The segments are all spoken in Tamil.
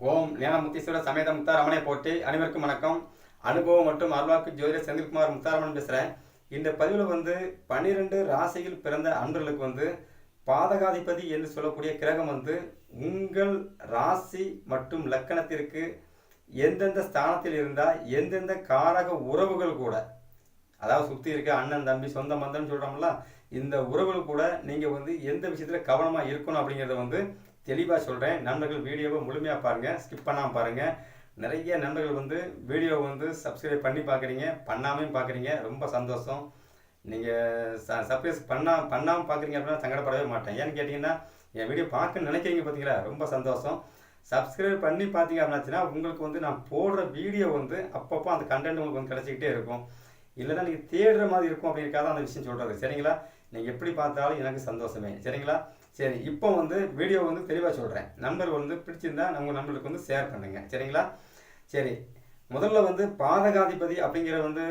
ஓம் ஞானமுத்தீஸ்வர சமேத முத்தாரமனை போட்டி அனைவருக்கும் வணக்கம். அனுபவம் மற்றும் அருள்வாக்கு ஜோதிடர் செந்தில்குமார் முத்தாரமன் பேசுகிறேன் இந்த பதிவில் வந்து பன்னிரெண்டு ராசியில் பிறந்த அன்பர்களுக்கு வந்து பாதகாதிபதி என்று சொல்லக்கூடிய கிரகம் வந்து உங்கள் ராசி மற்றும் லக்கணத்திற்கு எந்தெந்த ஸ்தானத்தில் இருந்தால் எந்தெந்த காரக உறவுகள் கூட அதாவது சுற்றி இருக்க அண்ணன் தம்பி சொந்த பந்தம்னு சொல்கிறோம்ல இந்த உறவுகள் கூட நீங்கள் வந்து எந்த விஷயத்தில் கவனமாக இருக்கணும் அப்படிங்கிறத வந்து தெளிவாக சொல்கிறேன் நண்பர்கள் வீடியோவை முழுமையாக பாருங்கள் ஸ்கிப் பண்ணாமல் பாருங்கள் நிறைய நண்பர்கள் வந்து வீடியோவை வந்து சப்ஸ்கிரைப் பண்ணி பார்க்குறீங்க பண்ணாமையும் பார்க்குறீங்க ரொம்ப சந்தோஷம். நீங்கள் ச சப்ஸ்கிரைப் பண்ணா பண்ணாமல் பார்க்குறீங்க அப்படின்னா சங்கடப்படவே மாட்டேன். ஏன்னு கேட்டிங்கன்னா என் வீடியோ பார்க்க நினைக்கிறீங்க பார்த்தீங்களா ரொம்ப சந்தோஷம். சப்ஸ்கிரைப் பண்ணி பார்த்தீங்க அப்படின்னாச்சுன்னா உங்களுக்கு வந்து நான் போடுற வீடியோ வந்து அப்பப்போ அந்த கண்டென்ட் உங்களுக்கு வந்து கிடச்சிக்கிட்டே இருக்கும். இல்லைன்னா நீங்கள் தேடுற மாதிரி இருக்கும் அப்படிங்கிறக்காக அந்த விஷயம் சொல்கிறது சரிங்களா? நீங்கள் எப்படி பார்த்தாலும் எனக்கு சந்தோஷமே. சரிங்களா? சரி இப்போ வந்து வீடியோ வந்து தெளிவாக சொல்கிறேன் நம்பர் வந்து பிடிச்சிருந்தா நம்ம நம்பருக்கு வந்து ஷேர் பண்ணுங்கள் சரிங்களா? சரி முதல்ல வந்து பாதகாதிபதி அப்படிங்கிற வந்து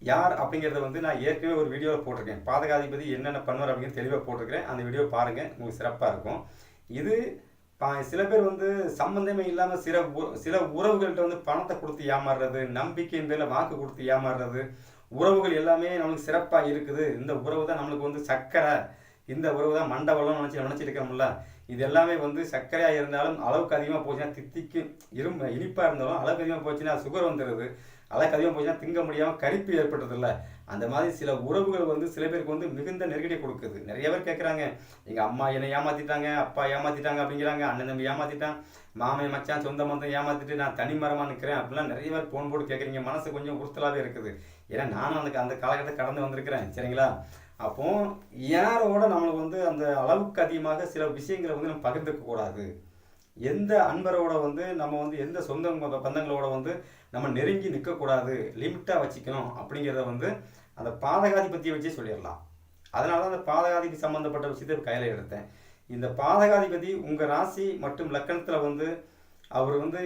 யார் அப்படிங்கிறத வந்து நான் ஏற்கனவே ஒரு வீடியோவில் போட்டிருக்கேன். பாதகாதிபதி என்னென்ன பண்ணுவார் அப்படிங்கிறது தெளிவாக போட்டிருக்கிறேன். அந்த வீடியோ பாருங்கள் உங்களுக்கு சிறப்பாக இருக்கும். இது பா- சில பேர் வந்து சம்பந்தமே இல்லாமல் சில சில உறவுகள்கிட்ட வந்து பணத்தை கொடுத்து ஏமாறுறது நம்பிக்கையின் பேரில் வாக்கு கொடுத்து ஏமாறுறது உறவுகள் எல்லாமே நம்மளுக்கு சிறப்பாக இருக்குது. இந்த உறவு தான் நம்மளுக்கு வந்து சக்கரை இந்த உறவு தான் மண்டபம் நினச்சி நினச்சிருக்கோம்ல இது எல்லாமே வந்து சர்க்கரையாக இருந்தாலும் அளவுக்கு அதிகமாக போச்சுன்னா தித்திக்கு இரும்பு இனிப்பாக இருந்தாலும் அளவுக்கு அதிகமாக போச்சுன்னா சுகர் வந்துடுது அளவுக்கு அதிகமாக போச்சுன்னா திங்க முடியாமல் கரிப்பு ஏற்படுறதில்ல. அந்த மாதிரி சில உறவுகள் வந்து சில பேருக்கு வந்து மிகுந்த நெருக்கடியை கொடுக்குது. நிறைய பேர் கேட்குறாங்க எங்கள் அம்மா என்னை ஏமாத்திட்டாங்க அப்பா ஏமாத்திட்டாங்க அப்படிங்கிறாங்க. அண்ணன் தம்பி ஏமாத்திட்டான் மாமன் மச்சான் சொந்த மந்தம் ஏமாத்திட்டு நான் தனி மரமாக நிற்கிறேன் அப்படிலாம் நிறைய பேர் ஃபோன் போட்டு கேட்குறீங்க மனசு கொஞ்சம் உறுத்தலாகவே இருக்குது. ஏன்னா நானும் அந்த அந்த காலகட்டத்தை கடந்து வந்திருக்கிறேன். சரிங்களா? அப்போ யாரோட நம்மளுக்கு வந்து அந்த அளவுக்கு அதிகமாக சில விஷயங்களை வந்து நம்ம பகிர்ந்துக்க கூடாது? எந்த அன்பரோட வந்து நம்ம வந்து எந்த சொந்த பந்தங்களோட வந்து நம்ம நெருங்கி நிற்கக்கூடாது லிமிட்டாக வச்சுக்கணும் அப்படிங்கிறத வந்து அந்த பாதகாதிபத்தியை வச்சே சொல்லிடலாம். அதனால தான் அந்த பாதகாதிக்கு சம்மந்தப்பட்ட விஷயத்தை கையில் எடுத்தேன். இந்த பாதகாதிபதி உங்கள் ராசி மற்றும் லக்கணத்தில் வந்து அவர் வந்து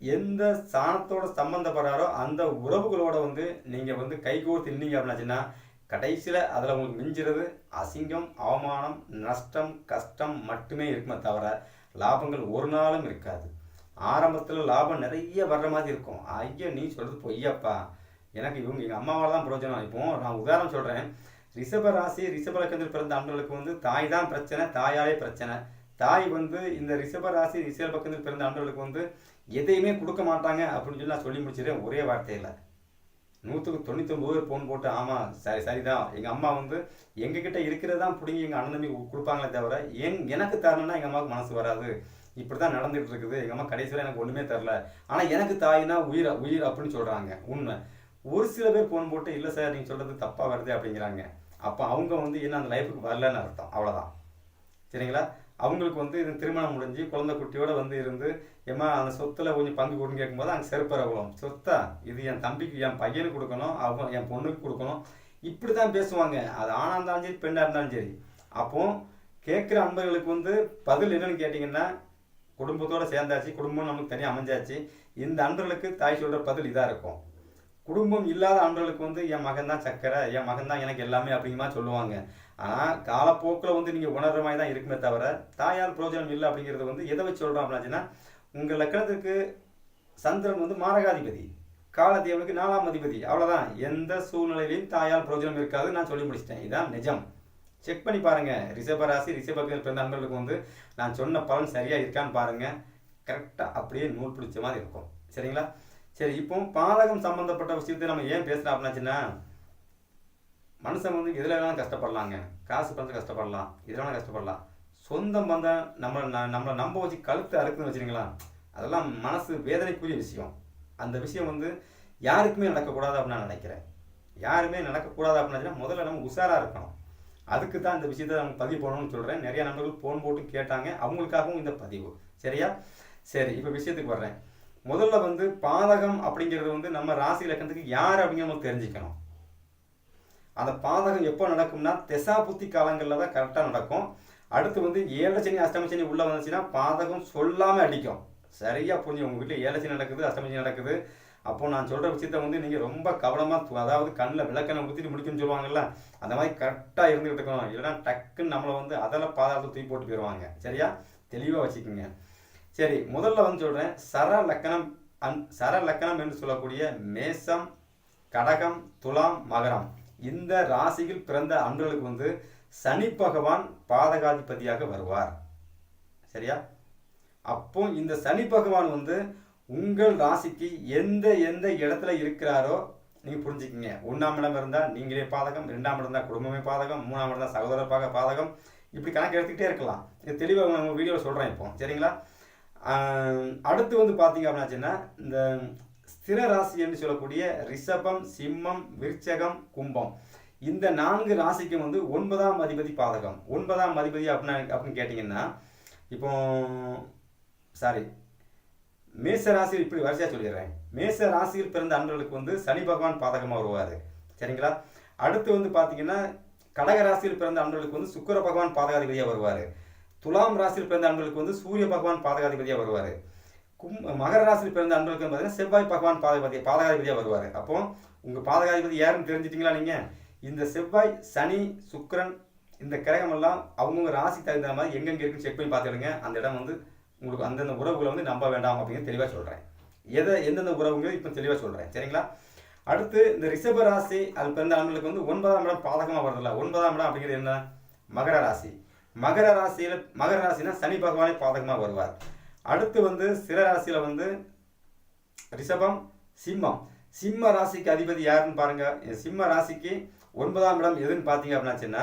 எந்த ஸ்தானத்தோட சம்மந்தப்படுறாரோ அந்த உறவுகளோட வந்து நீங்கள் வந்து கைகோர்த்து நின்னீங்க அப்படின்னாச்சுன்னா கடைசியில் அதில் உங்களுக்கு மிஞ்சிறது அசிங்கம் அவமானம் நஷ்டம் கஷ்டம் மட்டுமே இருக்குமே தவிர லாபங்கள் ஒரு நாளும் இருக்காது. ஆரம்பத்தில் லாபம் நிறைய வர்ற மாதிரி இருக்கும். ஐயோ நீ சொல்கிறது பொய்யப்பா. எனக்கு இவங்க எங்கள் அம்மாவால் தான் பிரயோஜனம். இப்போ நான் உதாரணம் சொல்கிறேன் ரிஷப ராசி ரிஷப லக்கணத்தில் பிறந்த ஆண்களுக்கு வந்து தாய் தான் பிரச்சனை தாயாலே பிரச்சனை. தாய் வந்து இந்த ரிஷப ராசி ரிஷப பக்கத்தில் பிறந்த ஆண்களுக்கு வந்து எதையுமே கொடுக்க மாட்டாங்க அப்படின்னு சொல்லி நான் சொல்லி முடிச்சிடுறேன். ஒரே வார்த்தையில். நூற்றுக்கு தொண்ணூத்தொம்பது பேர் ஃபோன் போட்டு ஆமாம் சரி சரிதான். எங்கள் அம்மா வந்து எங்ககிட்ட இருக்கிறதான் பிடிங்கி எங்கள் அண்ணன் தம்பி கொடுப்பாங்களே தவிர என் எனக்கு தரணும்னா எங்கள் அம்மாவுக்கு மனசு வராது. இப்படி தான் நடந்துகிட்டு இருக்குது எங்கள் அம்மா கடைசியில் எனக்கு ஒன்றுமே தரல. ஆனால் எனக்கு தாய்னா உயிர் உயிர் அப்படின்னு சொல்கிறாங்க உண்மை. ஒரு சில பேர் ஃபோன் போட்டு இல்லை சார் நீங்கள் சொல்கிறது தப்பாக வருது அப்படிங்கிறாங்க அப்போ அவங்க வந்து என்ன அந்த லைஃபுக்கு வரலன்னு அர்த்தம். அவ்வளோதான் சரிங்களா? அவங்களுக்கு வந்து இது திருமணம் முடிஞ்சு குழந்தை குட்டியோட வந்து இருந்து ஏமா அந்த சொத்துல கொஞ்சம் பங்கு கொடுன்னு கேட்கும்போது அங்கே செருப்பரகுலம் சொத்தா? இது என் தம்பிக்கு என் பையனுக்கு கொடுக்கணும் அவங்க என் பொண்ணுக்கு கொடுக்கணும். இப்படி தான் பேசுவாங்க. அது ஆணாக இருந்தாலும் சரி பெண்ணாக இருந்தாலும் சரி. அப்போ கேட்குற அன்பர்களுக்கு வந்து பதில் என்னன்னு கேட்டிங்கன்னா குடும்பத்தோடு சேர்ந்தாச்சு குடும்பம் நமக்கு தனியாக அமைஞ்சாச்சு. இந்த அன்பர்களுக்கு தாய் சொல்கிற பதில் இதாக இருக்கும். குடும்பம் இல்லாத ஆண்களுக்கு வந்து என் மகன் தான் சக்கரை என் மகன் தான் எனக்கு எல்லாமே அப்படிங்கிற மாதிரி சொல்லுவாங்க. ஆனால் காலப்போக்கில் வந்து நீங்கள் உணர்ற மாதிரி தான் இருக்குமே தவிர தாயால் பிரயோஜனம் இல்லை அப்படிங்கிறது வந்து எதை வச்சு சொல்கிறோம் அப்படின்னாச்சுன்னா உங்கள் லக்கணத்துக்கு சந்திரன் வந்து மாரகாதிபதி காலத்தேவனுக்கு நாலாம் அதிபதி. அவ்வளோதான் எந்த சூழ்நிலையிலையும் தாயால் பிரயோஜனம் இருக்காது. நான் சொல்லி முடிச்சிட்டேன். இதான் நிஜம். செக் பண்ணி பாருங்கள் ரிஷபராசி ரிஷபத்தில் பிறந்த நண்பர்களுக்கு வந்து நான் சொன்ன பலன் சரியாக இருக்கான்னு பாருங்கள் கரெக்டாக அப்படியே நூல் பிடிச்ச மாதிரி இருக்கும். சரிங்களா? சரி இப்போ பாதகம் சம்மந்தப்பட்ட விஷயத்தை நம்ம ஏன் பேசுகிறோம் அப்படின்னாச்சுன்னா மனுஷன் வந்து எதில் வேணாலும் கஷ்டப்படலாங்க. காசு பண்ணுறது கஷ்டப்படலாம். இதில் வேணாலும் கஷ்டப்படலாம். சொந்தம் பந்தம் நம்மளை ந- நம்மளை நம்ப வச்சு கழுத்து அறுக்குன்னு வச்சுருங்களா அதெல்லாம் மனசு வேதனைக்குரிய விஷயம். அந்த விஷயம் வந்து யாருக்குமே நடக்கக்கூடாது அப்படின்னு நான் நினைக்கிறேன். யாருமே நடக்கக்கூடாது அப்படின்னா முதல்ல நம்ம உஷாராக இருக்கணும். அதுக்கு தான் இந்த விஷயத்தை நம்ம பதிவு பண்ணணும்னு சொல்கிறேன் நிறைய நண்பர்கள் ஃபோன் போட்டு கேட்டாங்க. அவங்களுக்காகவும் இந்த பதிவு. சரியா? சரி இப்போ விஷயத்துக்கு வர்றேன். முதல்ல வந்து பாதகம் அப்படிங்கிறது வந்து நம்ம ராசி இலக்கணத்துக்கு யார் அப்படிங்கிற நம்ம தெரிஞ்சுக்கணும். அந்த பாதகம் எப்போ நடக்கும்னா திசா புத்தி காலங்களில் தான் கரெக்டாக நடக்கும். அடுத்து வந்து ஏழரை சனி அஷ்டம சனி உள்ளே வந்துச்சுன்னா பாதகம் சொல்லாமல் அடிக்கும். சரியாக புரிஞ்சு உங்கள் வீட்டில் ஏழரை சனி நடக்குது அஷ்டம சனி நடக்குது. அப்போ நான் சொல்கிற விஷயத்த வந்து நீங்கள் ரொம்ப கவனமாக அதாவது கண்ணில் விளக்கணை ஊற்றிட்டு முடிக்கும்னு சொல்லுவாங்கல்ல அந்த மாதிரி கரெக்டாக இருந்துகிட்டு இருக்கணும். இல்லைன்னா டக்குன்னு நம்மளை வந்து அதில் பாதாளத்தை தூக்கி போட்டு போயிடுவாங்க சரியா? தெளிவாக வச்சுக்கோங்க. சரி முதல்ல வந்து சொல்கிறேன் சர லக்கணம் அன் சர லக்கணம் என்று சொல்லக்கூடிய மேசம் கடகம் துலாம் மகரம். இந்த ராசியில் பிறந்த அன்பர்களுக்கு வந்து சனி பகவான் பாதகாதிபதியாக வருவார். சரியா? அப்போ இந்த சனி பகவான் வந்து உங்கள் ராசிக்கு எந்த எந்த இடத்துல இருக்கிறாரோ நீங்கள் புரிஞ்சுக்கிங்க. ஒன்றாம் இடம் இருந்தால் நீங்களே பாதகம் ரெண்டாம் இடம் இருந்தால் குடும்பமே பாதகம் மூணாம் இடம் தான் சகோதரர் பாக பாதகம். இப்படி கணக்கு எடுத்துக்கிட்டே இருக்கலாம். இது தெளிவாக நம்ம வீடியோவில் சொல்கிறேன் இப்போ. சரிங்களா? அடுத்து வந்து பார்த்தீங்க அப்படின்னாச்சுன்னா இந்த ஸ்திர ராசி என்று சொல்லக்கூடிய ரிஷபம் சிம்மம் விருச்சகம் கும்பம். இந்த நான்கு ராசிக்கும் வந்து ஒன்பதாம் அதிபதி பாதகம். ஒன்பதாம் அதிபதி அப்படின்னு அப்படின்னு கேட்டிங்கன்னா இப்போ சாரி மேச ராசியில் இப்படி வரிசையாக சொல்லிடுறேன். மேச ராசியில் பிறந்த அன்பர்களுக்கு வந்து சனி பகவான் பாதகமாக வருவார். சரிங்களா? அடுத்து வந்து பார்த்தீங்கன்னா கடக ராசியில் பிறந்த அன்பர்களுக்கு வந்து சுக்கிர பகவான் பாதகாதிபதியாக வருவார். துலாம் ராசியில் பிறந்த அன்பர்களுக்கு வந்து சூரிய பகவான் பாதகாதிபதியாக வருவார். கும் மகர ராசியில் பிறந்த அன்பர்களுக்கு பார்த்தீங்கன்னா செவ்வாய் பகவான் பாதகாதி பாதகாதிபதியாக வருவார். அப்போ உங்கள் பாதகாதிபதி யாருன்னு தெரிஞ்சிட்டிங்களா நீங்கள் இந்த செவ்வாய் சனி சுக்கரன் இந்த கிரகமெல்லாம் அவங்கவுங்க ராசி தகுந்த மாதிரி எங்கெங்கே இருக்குன்னு செக் பண்ணி பார்த்துடுங்க. அந்த இடம் வந்து உங்களுக்கு அந்தந்த உறவுகளை வந்து நம்ப வேண்டாம் அப்படின்னு தெளிவாக சொல்கிறேன் எதை எந்தெந்த உறவுங்களும் இப்போ தெளிவாக சொல்கிறேன் சரிங்களா? அடுத்து இந்த ரிஷப ராசி அது பிறந்த ஆண்களுக்கு வந்து ஒன்பதாம் இடம் பாதகமாக வருதில்ல. ஒன்பதாம் இடம் அப்படிங்கிறது என்ன? மகர ராசி. மகர ராசியில் மகர ராசினா சனி பகவானே பாதகமாக வருவார். அடுத்து வந்து சில ராசியில் வந்து ரிஷபம் சிம்மம். சிம்ம ராசிக்கு அதிபதி யாருன்னு பாருங்கள் சிம்ம ராசிக்கு ஒன்பதாம் இடம் எதுன்னு பார்த்தீங்க அப்படின்னாச்சுன்னா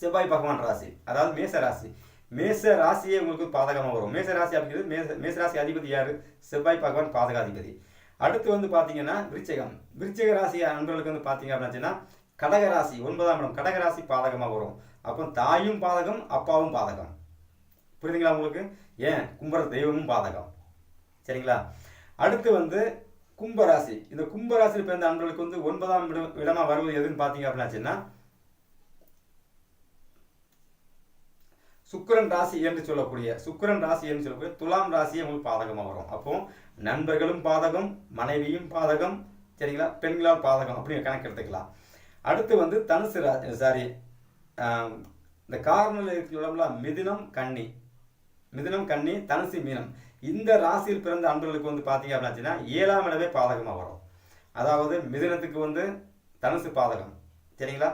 செவ்வாய் பகவான் ராசி. அதாவது மேச ராசி. மேச ராசியே உங்களுக்கு பாதகமாக வரும். மேச ராசி அப்படிங்கிறது மேச மேச ராசி அதிபதி யார்? செவ்வாய் பகவான் பாதகாதிபதி. அடுத்து வந்து பார்த்தீங்கன்னா விருச்சகம். விருச்சக ராசி நண்பர்களுக்கு வந்து பார்த்தீங்க அப்படின்னாச்சுன்னா கடக ராசி. ஒன்பதாம் இடம் கடக ராசி பாதகமாக வரும். அப்போ தாயும் பாதகம் அப்பாவும் பாதகம். புரியுதுங்களா உங்களுக்கு? ஏன்? கும்பர தெய்வமும் பாதகம். சரிங்களா? அடுத்து வந்து கும்பராசி. இந்த கும்பராசியில் பிறந்த அன்பர்களுக்கு வந்து ஒன்பதாம் இடம் இடமா வருவது எதுன்னு பார்த்தீங்க அப்படின்னாச்சுன்னா சுக்கிரன் ராசி என்று சொல்லக்கூடிய சுக்கிரன் ராசி என்று சொல்லக்கூடிய துலாம் ராசி உங்களுக்கு பாதகமாக வரும். அப்போ நண்பர்களும் பாதகம் மனைவியும் பாதகம் சரிங்களா? பெண்களால் பாதகம் அப்படின்னு கணக்கு எடுத்துக்கலாம். அடுத்து வந்து தனுசு ரா சாரி இந்த காரணம் இருக்கிற மிதினம் கன்னி. மிதினம் கன்னி தனுசு மீனம். இந்த ராசியில் பிறந்த அன்பர்களுக்கு வந்து பார்த்தீங்க அப்படின்னாச்சுன்னா ஏழாம் இடமே பாதகமாக வரும். அதாவது மிதனத்துக்கு வந்து தனுசு பாதகம். சரிங்களா?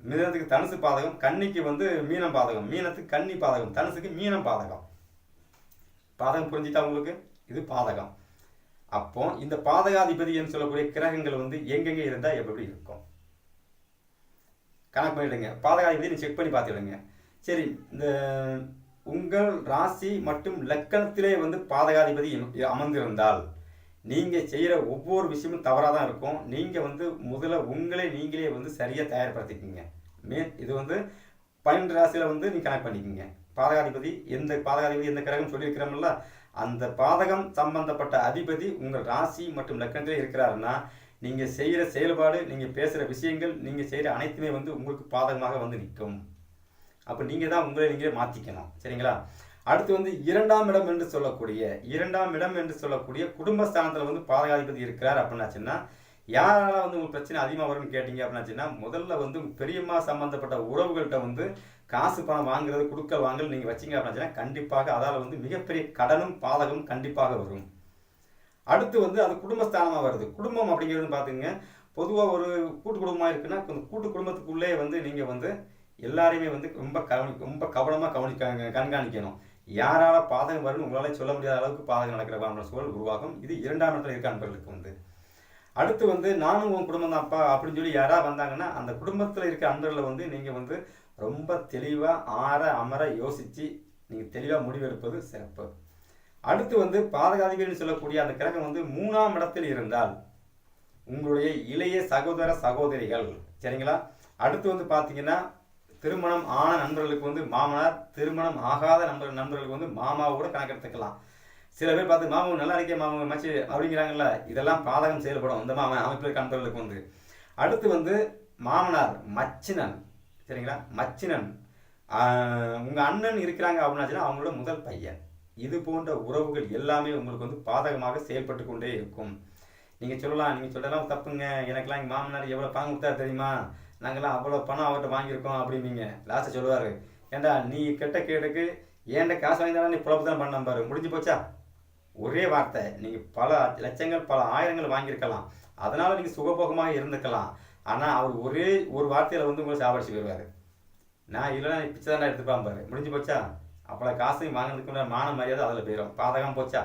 மிதனத்துக்கு தனுசு பாதகம் கன்னிக்கு வந்து மீனம் பாதகம். மீனத்துக்கு கன்னி பாதகம் தனுசுக்கு மீனம் பாதகம். பாதகம் புரிஞ்சுட்டா உங்களுக்கு? இது பாதகம். அப்போ இந்த பாதகாதிபதி என்று சொல்லக்கூடிய கிரகங்கள் வந்து எங்கெங்கே இருந்தால் எப்படி இருக்கும்? கணக்கு பண்ணிடுங்க. பாதகாதிபதி நீ செக் பண்ணி பார்த்துடுங்க. சரி இந்த உங்கள் ராசி மற்றும் லக்கணத்திலே வந்து பாதகாதிபதி அமர்ந்திருந்தால் நீங்கள் செய்கிற ஒவ்வொரு விஷயமும் தவறாக தான் இருக்கும். நீங்கள் வந்து முதல்ல உங்களே நீங்களே வந்து சரியாக தயார்படுத்திக்கிங்க. மே இது வந்து பன்னெண்டு ராசியில் வந்து நீங்கள் கனெக்ட் பண்ணிக்கிங்க. பாதகாதிபதி எந்த பாதகாதிபதி எந்த கிரகம் சொல்லியிருக்கிறோம்ல அந்த பாதகம் சம்பந்தப்பட்ட அதிபதி உங்கள் ராசி மற்றும் லக்கணத்திலே இருக்கிறாருன்னா நீங்கள் செய்கிற செயல்பாடு நீங்கள் பேசுகிற விஷயங்கள் நீங்கள் செய்கிற அனைத்துமே வந்து உங்களுக்கு பாதகமாக வந்து நிற்கும். அப்போ நீங்கள் தான் உங்களை நீங்களே மாற்றிக்கணும் சரிங்களா? அடுத்து வந்து இரண்டாம் இடம் என்று சொல்லக்கூடிய இரண்டாம் இடம் என்று சொல்லக்கூடிய குடும்பஸ்தானத்தில் வந்து பாதகாதிபதி இருக்கிறார் அப்படின்னாச்சுன்னா யாரால வந்து உங்களுக்கு பிரச்சனை அதிகமாக வரும்னு கேட்டீங்க அப்படின்னாச்சுன்னா முதல்ல வந்து பெரியம்மா சம்மந்தப்பட்ட உறவுகள்கிட்ட வந்து காசு பணம் வாங்குறது கொடுக்க வாங்கல் நீங்கள் வச்சீங்க அப்படின்னாச்சுன்னா கண்டிப்பாக அதால் வந்து மிகப்பெரிய கடனும் பாதகமும் கண்டிப்பாக வரும். அடுத்து வந்து அது குடும்பஸ்தானமாக வருது. குடும்பம் அப்படிங்கிறது பார்த்துங்க பொதுவாக ஒரு கூட்டு குடும்பமாக இருக்குன்னா கொஞ்சம் கூட்டு குடும்பத்துக்குள்ளே வந்து நீங்கள் வந்து எல்லாரையுமே வந்து ரொம்ப கவனி ரொம்ப கவனமாக கவனிக்க கண்காணிக்கணும். யாரால பாதகம் வரும்னு உங்களால் சொல்ல முடியாத அளவுக்கு பாதகம் நடக்கிற சூழல் உருவாகும். இது இரண்டாம் இடத்துல இருக்க அன்பர்களுக்கு வந்து அடுத்து வந்து நானும் உன் குடும்பம் தான்ப்பா அப்படின்னு சொல்லி யாராவது வந்தாங்கன்னா அந்த குடும்பத்தில் இருக்க அன்பர்களை வந்து நீங்கள் வந்து ரொம்ப தெளிவாக ஆற அமர யோசித்து நீங்கள் தெளிவாக முடிவெடுப்பது சிறப்பு. அடுத்து வந்து பாதகாதிபதினு சொல்லக்கூடிய அந்த கிரகம் வந்து மூணாம் இடத்தில் இருந்தால் உங்களுடைய இளைய சகோதர சகோதரிகள். சரிங்களா? அடுத்து வந்து பார்த்தீங்கன்னா திருமணம் ஆன நண்பர்களுக்கு வந்து மாமனார் திருமணம் ஆகாத நண்பர் நண்பர்களுக்கு வந்து மாமாவை கூட கணக்கெடுத்துக்கலாம். சில பேர் பார்த்து மாமாவும் நல்லா இருக்கே மாமன் மச்சு அப்படிங்கிறாங்கல்ல இதெல்லாம் பாதகம் செயல்படும். இந்த மாமன் அமைப்பில் நண்பர்களுக்கு வந்து. அடுத்து வந்து மாமனார் மச்சினன். சரிங்களா? மச்சினன். உங்கள் அண்ணன் இருக்கிறாங்க அப்படின்னாச்சுன்னா அவங்களோட முதல் பையன். இது போன்ற உறவுகள் எல்லாமே உங்களுக்கு வந்து பாதகமாக செயல்பட்டு கொண்டே இருக்கும். நீங்கள் சொல்லலாம் நீங்கள் சொல்லலாம் தப்புங்க. எனக்கெல்லாம் எங்கள் மாமனார் எவ்வளோ பணம் கொடுத்தா தெரியுமா? நாங்கள்லாம் அவ்வளோ பணம் அவர்கிட்ட வாங்கியிருக்கோம் அப்படிம்பீங்க. லாஸ்ட்டு சொல்லுவார் ஏண்டா நீ கெட்ட கேடுக்கு ஏன்ட காசு வாங்கினா நீ புலப்பு தான் பண்ண? பாரு முடிஞ்சு போச்சா? ஒரே வார்த்தை நீங்கள் பல லட்சங்கள் பல ஆயிரங்கள் வாங்கியிருக்கலாம். அதனால் நீங்கள் சுகபோகமாக இருந்துக்கலாம். ஆனால் அவர் ஒரே ஒரு வார்த்தையில் வந்து உங்களை சாவடிச்சு போயிடுவார் நான் இல்லைன்னா பிச்சை தான் எடுத்துப்பான் பாரு முடிஞ்சு போச்சா? அப்போ காசையும் வாங்கினதுக்கு முன்னாடி மான மரியாதை அதில் போயிடும் பாதகம் போச்சா?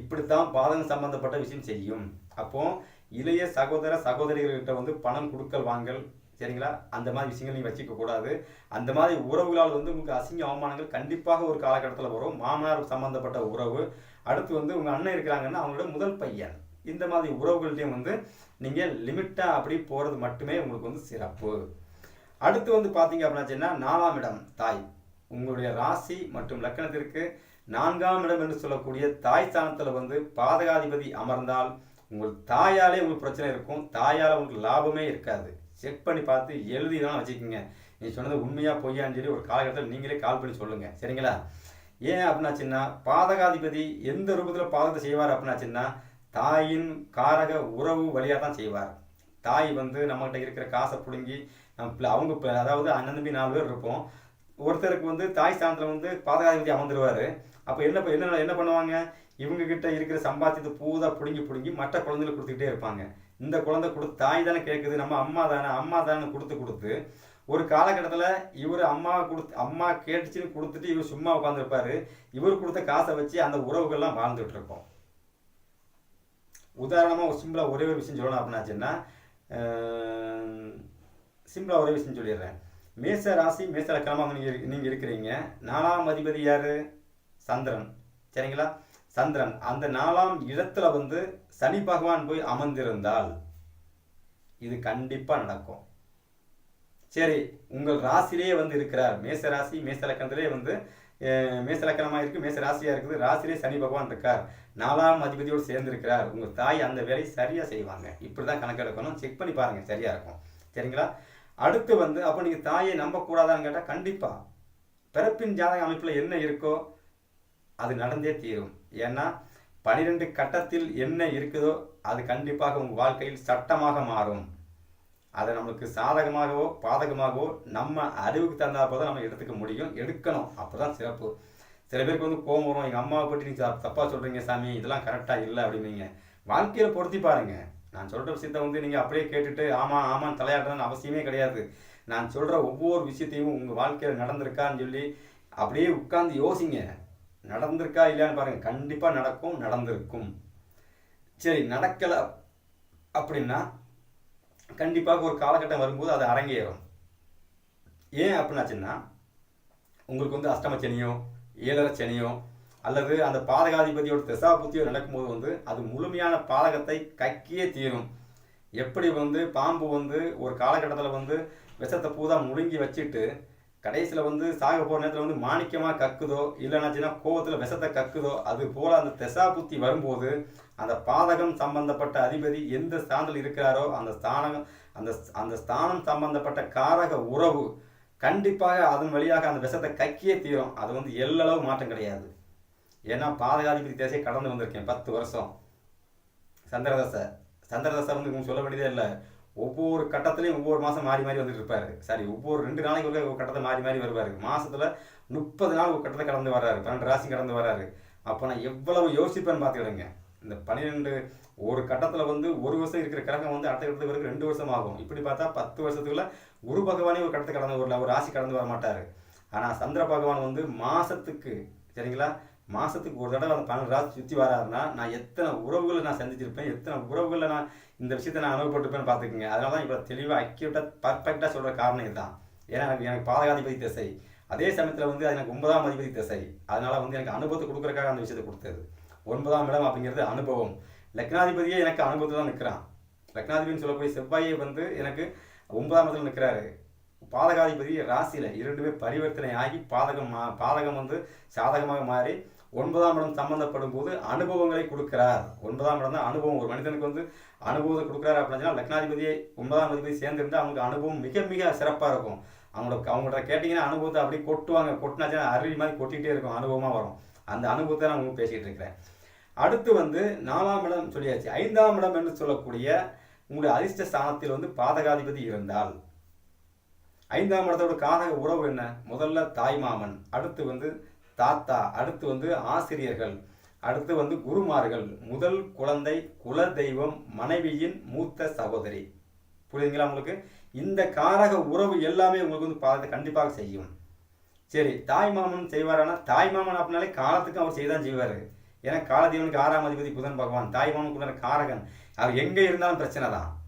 இப்படித்தான் பாதகம் சம்பந்தப்பட்ட விஷயம் செய்யும். அப்போது இளைய சகோதர சகோதரிகள்கிட்ட வந்து பணம் கொடுக்கல் வாங்கல் சரிங்களா? அந்த மாதிரி விஷயங்கள் நீங்கள் வச்சுக்க கூடாது. அந்த மாதிரி உறவுகளால் வந்து உங்களுக்கு அசிங்க அவமானங்கள் கண்டிப்பாக ஒரு காலகட்டத்தில் வரும். மாமனார் சம்மந்தப்பட்ட உறவு. அடுத்து வந்து உங்கள் அண்ணன் இருக்கிறாங்கன்னா அவங்களோட முதல் பையன். இந்த மாதிரி உறவுகள்ட்டையும் வந்து நீங்கள் லிமிட்டாக அப்படி போகிறது மட்டுமே உங்களுக்கு வந்து சிறப்பு. அடுத்து வந்து பார்த்தீங்க அப்படின்னா நாலாம் இடம் தாய். உங்களுடைய ராசி மற்றும் லக்கணத்திற்கு நான்காம் இடம் என்று சொல்லக்கூடிய தாய் ஸ்தானத்தில் வந்து பாதகாதிபதி அமர்ந்தால் உங்கள் தாயாலே உங்களுக்கு பிரச்சனை இருக்கும். தாயால் உங்களுக்கு லாபமே இருக்காது. செக் பண்ணி பார்த்து எழுதி தான் வச்சுக்கோங்க. நீ சொன்னது உண்மையாக பொய்யான்னு சொல்லி ஒரு காலகட்டத்தில் நீங்களே கால் பண்ணி சொல்லுங்கள் சரிங்களா? ஏன் அப்படின்னாச்சுன்னா பாதகாதிபதி எந்த ரூபத்தில் பாதகத்தை செய்வார் அப்படின்னாச்சுன்னா தாயின் காரக உறவு வழியாக தான் செய்வார். தாய் வந்து நம்மகிட்ட இருக்கிற காசை பிடுங்கி நம்ம பிள்ளை- அவங்க அதாவது அண்ணன் தம்பி நாலு பேர் இருப்போம். ஒருத்தருக்கு வந்து தாய் ஸ்தானத்தில் வந்து பாதகாதிபதி அமர்ந்துருவார். அப்போ என்ன என்ன என்ன பண்ணுவாங்க? இவங்க கிட்ட இருக்கிற சம்பாத்தியத்தை பூதாக பிடுங்கி பிடுங்கி மற்ற குழந்தைகளுக்கு கொடுத்துக்கிட்டே இருப்பாங்க. இந்த குழந்தை கொடுத்து தாய் தானே கேட்குது நம்ம அம்மா தானே அம்மா தானே கொடுத்து கொடுத்து ஒரு காலகட்டத்தில் இவர் அம்மா கொடுத்து அம்மா கேட்டுச்சுன்னு கொடுத்துட்டு இவர் சும்மா உட்காந்துருப்பாரு இவர் கொடுத்த காசை வச்சு அந்த உறவுகள்லாம் வாழ்ந்துட்டு இருக்கோம். உதாரணமாக ஒரு சிம்பிளாக ஒரே ஒரு விஷயம் சொல்லணும் அப்படின்னாச்சுன்னா சிம்பிளாக ஒரே விஷயம் சொல்லிடுறேன். மேச ராசி மேச லக்கணமாக நீங்கள் நீங்கள் இருக்கிறீங்க. நாலாம் அதிபதி யார்? சந்திரன். சரிங்களா? சந்திரன். அந்த நாலாம் இடத்துல வந்து சனி பகவான் போய் அமர்ந்திருந்தால் இது கண்டிப்பாக நடக்கும். சரி உங்கள் ராசிலேயே வந்து இருக்கிறார். மேச ராசி மேச லக்கணத்திலே வந்து மேசலக்கணமாக மேச லக்கணமாக இருக்குது மேச ராசியாக இருக்குது. ராசிலே சனி பகவான் இருக்கார். நாலாம் அதிபதியோடு சேர்ந்திருக்கிறார். உங்கள் தாய் அந்த வேலையை சரியாக செய்வாங்க. இப்படி தான் கணக்கெடுக்கணும் செக் பண்ணி பாருங்கள் சரியாக இருக்கும். சரிங்களா? அடுத்து வந்து அப்போ நீங்கள் தாயை நம்பக்கூடாதான்னு கேட்டால் கண்டிப்பாக பிறப்பின் ஜாதக அமைப்பில் என்ன இருக்கோ அது நடந்தே தீரும். ஏன்னா பனிரெண்டு கட்டத்தில் என்ன இருக்குதோ அது கண்டிப்பாக உங்கள் வாழ்க்கையில் சட்டமாக மாறும். அதை நம்மளுக்கு சாதகமாகவோ பாதகமாகவோ நம்ம அறிவுக்கு தகுந்தா போதும் நம்ம எடுத்துக்க முடியும். எடுக்கணும். அப்போ தான் சிறப்பு. சில பேருக்கு வந்து கோவம் வரும். எங்கள் அம்மாவை பற்றி நீங்கள் தப்பாக சொல்கிறீங்க சாமி. இதெல்லாம் கரெக்டாக இல்லை அப்படின்னீங்க வாழ்க்கையில் பொருத்தி பாருங்கள் நான் சொல்கிற விஷயத்த வந்து நீங்கள் அப்படியே கேட்டுட்டு ஆமாம் ஆமான்னு தலையாடுறதுன்னு அவசியமே கிடையாது. நான் சொல்கிற ஒவ்வொரு விஷயத்தையும் உங்கள் வாழ்க்கையில் நடந்திருக்கான்னு சொல்லி அப்படியே உட்காந்து யோசிங்க. நடந்திருக்கா இல்லையான்னு பாருங்க. கண்டிப்பாக நடக்கும் நடந்திருக்கும். சரி நடக்கலை அப்படின்னா கண்டிப்பாக ஒரு காலகட்டம் வரும்போது அது அரங்கேறும். ஏன் அப்படின்னாச்சுன்னா உங்களுக்கு வந்து அஷ்டம சனியோ ஏழரை சனியோ அல்லது அந்த பாதகாதிபதியோட திசா புத்தியோ நடக்கும்போது வந்து அது முழுமையான பாதகத்தை கக்கியே தீரும். எப்படி வந்து பாம்பு வந்து ஒரு காலகட்டத்தில் வந்து விஷத்தை பூதா முழுங்கி வச்சுட்டு கடைசியில் வந்து சாக போகிற நேரத்தில் வந்து மாணிக்கமாக கக்குதோ இல்லைனாச்சுன்னா கோவத்தில் விஷத்தை கக்குதோ அது போல் அந்த திசா புத்தி வரும்போது அந்த பாதகம் சம்பந்தப்பட்ட அதிபதி எந்த ஸ்தானத்தில் இருக்கிறாரோ அந்த ஸ்தானம் அந்த அந்த ஸ்தானம் சம்பந்தப்பட்ட காரக உறவு கண்டிப்பாக அதன் வழியாக அந்த விஷத்தை கக்கியே தீரும். அது வந்து எல்லளவு மாற்றம் கிடையாது. ஏன்னா பாதகாதிபதி தேசையை கடந்து வந்திருக்கேன் பத்து வருஷம். சந்திரதசை. சந்திரதசை வந்து சொல்ல வேண்டியதே இல்லை. ஒவ்வொரு கட்டத்துலையும் ஒவ்வொரு மாதம் மாறி மாறி வந்துட்டு இருப்பாரு. சரி ஒவ்வொரு ரெண்டு நாளைக்கு ஒரு ஒரு கட்டத்தை மாறி மாறி வருவார். மாதத்தில் முப்பது நாள் ஒரு கட்டத்தை கடந்து வர்றாரு. பன்னெண்டு ராசி கடந்து வர்றாரு. அப்போ நான் எவ்வளவு யோசிப்பேன்னு பார்த்துக்கிடுங்க. இந்த பன்னிரெண்டு ஒரு கட்டத்தில் வந்து ஒரு வருஷம் இருக்கிற கிரகம் வந்து அடுத்த கட்டத்துக்கு வரைக்கும் ரெண்டு வருஷம் ஆகும். இப்படி பார்த்தா பத்து வருஷத்துக்குள்ள குரு பகவானே ஒரு கட்டத்தை கடந்து வரல ஒரு ராசி கடந்து வர மாட்டார். ஆனால் சந்திர பகவான் வந்து மாதத்துக்கு சரிங்களா? மாதத்துக்கு ஒரு தடவை அந்த பன்னெண்டு ராசி சுற்றி வராருன்னா நான் எத்தனை உறவுகளை நான் சந்திச்சிருப்பேன் எத்தனை உறவுகளை நான் இந்த விஷயத்தை நான் அனுபவப்பட்டிருப்பேன்னு பார்த்துக்குங்க. அதனால தான் இப்போ தெளிவாக அக்யூட்டாக பர்ஃபெக்டாக சொல்கிற காரணம் இதுதான். ஏன்னா எனக்கு எனக்கு பாதகாதிபதி திசை. அதே சமயத்தில் வந்து அது எனக்கு ஒன்பதாம் அதிபதி திசை. அதனால் வந்து எனக்கு அனுபவத்தை கொடுக்குறக்காக அந்த விஷயத்தை கொடுத்தது. ஒன்பதாம் இடம் அப்படிங்கிறது அனுபவம். லக்னாதிபதியே எனக்கு அனுபவத்தில் தான் நிற்கிறான் லக்னாதிபதினு சொல்லக்கூடிய செவ்வாயே வந்து எனக்கு ஒன்பதாம் இடத்துல நிற்கிறாரு பாதகாதிபதி ராசியில் இரண்டுமே பரிவர்த்தனை ஆகி பாதகம் மா பாதகம் வந்து சாதகமாக மாறி ஒன்பதாம் இடம் சம்பந்தப்படும் போது அனுபவங்களை கொடுக்கிறார். ஒன்பதாம் இடம் தான் அனுபவம். ஒரு மனிதனுக்கு வந்து அனுபவத்தை கொடுக்குறாரு சொன்னால் லக்னாதிபதியை ஒன்பதாம் அதிபதி சேர்ந்திருந்தா அவங்களுக்கு அனுபவம் மிக மிக சிறப்பாக இருக்கும். அவங்களோட அவங்கள்ட்ட கேட்டிங்கன்னா அனுபவத்தை அப்படியே கொட்டுவாங்க. கொட்டினாச்சுன்னா அருவி மாதிரி கொட்டிகிட்டே இருக்கும். அனுபவமாக வரும். அந்த அனுபவத்தை நான் உங்களுக்கு பேசிகிட்டு இருக்கிறேன். அடுத்து வந்து நாலாம் இடம் சொல்லியாச்சு. ஐந்தாம் இடம் என்று சொல்லக்கூடிய உங்களுடைய அதிர்ஷ்ட ஸ்தானத்தில் வந்து பாதகாதிபதி இருந்தால். ஐந்தாம் இடத்தோட காதக உறவு என்ன? முதல்ல தாய்மாமன் அடுத்து வந்து தாத்தா அடுத்து வந்து ஆசிரியர்கள் அடுத்து வந்து குருமார்கள். முதல் குழந்தை குல தெய்வம் மனைவியின் மூத்த சகோதரி. புரியுதுங்களா உங்களுக்கு? இந்த காரக உறவு எல்லாமே உங்களுக்கு வந்து பாதத்தை கண்டிப்பாக செய்யும். சரி தாய் மாமன் செய்வாரானா? தாய் மாமன் அப்படின்னாலே காலத்துக்கு அவர் செய்தான் செய்வார். ஏன்னா காலதேவனுக்கு ஆறாம் அதிபதி புதன் பகவான். தாய் மாமனுக்குள்ள காரகன். அவர் எங்கே இருந்தாலும் பிரச்சனை தான்.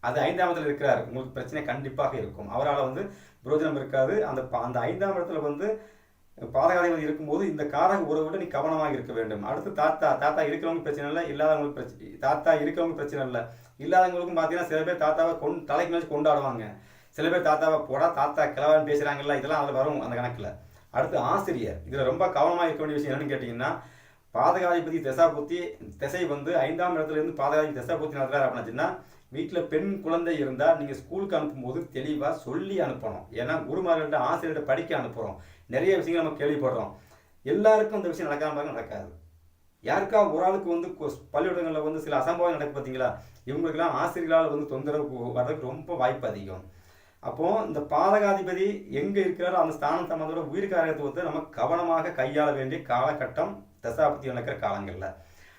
அது ஐந்தாம் இடத்துல இருக்கிறார். உங்களுக்கு பிரச்சனை கண்டிப்பாக இருக்கும். அவரால் வந்து புரோஜனம் இருக்காது. அந்த ப- அந்த ஐந்தாம் இடத்துல வந்து பாதகாதிபதி இருக்கும்போது இந்த காரக உறவோட நீ கவனமாக இருக்க வேண்டும். அடுத்து தாத்தா தாத்தா இருக்கிறவங்க பிரச்சனை இல்லை இல்லாதவங்களுக்கு பிரச்சனை தாத்தா இருக்கிறவங்க பிரச்சனை இல்லை. இல்லாதவங்களுக்கும் பார்த்தீங்கன்னா சில பேர் தாத்தாவை கொண் தலைக்கு மேலே கொண்டாடுவாங்க. சில பேர் தாத்தாவை போடா தாத்தா கிழவன் பேசுகிறாங்கல்ல இதெல்லாம் அதில் வரும் அந்த கணக்கில். அடுத்து ஆசிரியர். இதில் ரொம்ப கவனமாக இருக்க வேண்டிய விஷயம் என்னென்னு கேட்டிங்கன்னா பாதகாதிபதி திசாபுத்தி திசை வந்து ஐந்தாம் இடத்துல இருந்து பாதகாதிபதி திசாபுத்தி நடத்துறாரு அப்படின்னா வீட்டில் பெண் குழந்தை இருந்தால் நீங்கள் ஸ்கூலுக்கு அனுப்பும்போது தெளிவாக சொல்லி அனுப்பணும். ஏன்னா குருமார்கள்ட்ட ஆசிரியர்கிட்ட படிக்க அனுப்புகிறோம் நிறைய விஷயங்கள் நம்ம கேள்விப்படுறோம். எல்லாருக்கும் அந்த விஷயம் நடக்காம பாருங்க நடக்காது. யாருக்கா ஒரு ஆளுக்கு வந்து கொ- பள்ளிக்கூடங்களில் வந்து சில அசம்பாவிதம் நடக்கு பார்த்தீங்களா இவங்களுக்கெல்லாம் ஆசிரியர்களால் வந்து தொந்தரவு வர்றதுக்கு ரொம்ப வாய்ப்பு அதிகம். அப்போ இந்த பாதகாதிபதி எங்கே இருக்கிறாரோ அந்த ஸ்தானம் சம்பந்தோட உயிர்காரகத்தை வந்து நம்ம கவனமாக கையாள வேண்டிய காலகட்டம் தசாபத்தி நடக்கிற காலங்களில்.